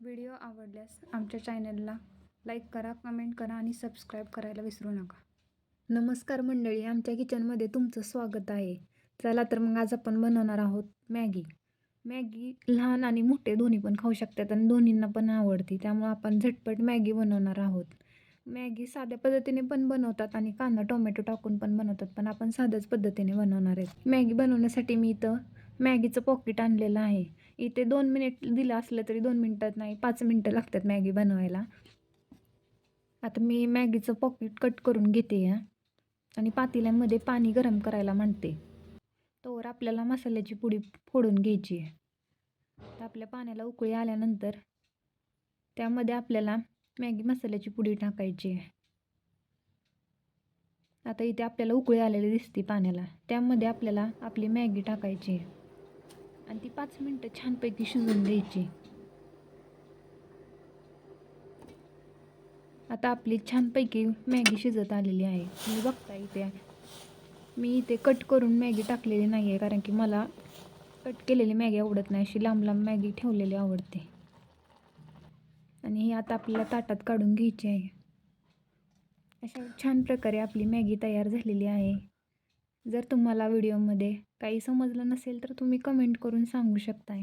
Video आवडल्यास आमच्या चॅनलला लाईक करा कमेंट करा आणि सबस्क्राईब करायला विसरू नका. नमस्कार मंडळी आमच्या किचनमध्ये तुमचं स्वागत आहे. चला तर मग आज आपण बनवणार आहोत मॅगी. मॅगी लहान आणि मोठे दोन्ही पण खाऊ शकतात आणि दोन्हींना पण आवडते त्यामुळे आपण झटपट मॅगी बनवणार आहोत. मॅगी साध्या पद्धतीने पण बनवतात आणि कांदा टोमॅटो टाकून पण बनवतात पण आपण साध्याच पद्धतीने बनवणार आहेत. मॅगी बनवण्यासाठी मी इथं मॅगीचं पॉकेट आणलेलं आहे. इथे दोन मिनिट दिलं असलं तरी दोन मिनटात नाही पाच मिनटं लागतात मॅगी बनवायला. आता मी मॅगीचं पॉकेट कट करून घेते या आणि पातेल्यामध्ये पाणी गरम करायला म्हणते. तोवर आपल्याला मसाल्याची पुडी फोडून घ्यायची आहे. तर आपल्या पाण्याला उकळी आल्यानंतर त्यामध्ये आपल्याला मॅगी मसाल्याची पुडी टाकायची आहे. आता इथे आपल्याला उकळी आलेली दिसते पाण्याला. त्यामध्ये आपल्याला आपली मॅगी टाकायची आहे. आणि ती पाच मिनटं छानपैकी शिजून द्यायची. आता आपली छानपैकी मॅगी शिजत आलेली आहे. तुम्ही बघता इथे. मी इथे कट करून मॅगी टाकलेली नाही आहे कारण की मला कट केलेली मॅगी आवडत नाही. अशी लांब लांब मॅगी ठेवलेली आवडते. आणि ही आता आपल्याला ताटात काढून घ्यायची आहे. अशा छान प्रकारे आपली मॅगी तयार झालेली आहे. जर तुम्हाला व्हिडिओमध्ये काही समजलं नसेल तर तुम्ही कमेंट करून सांगू शकताय.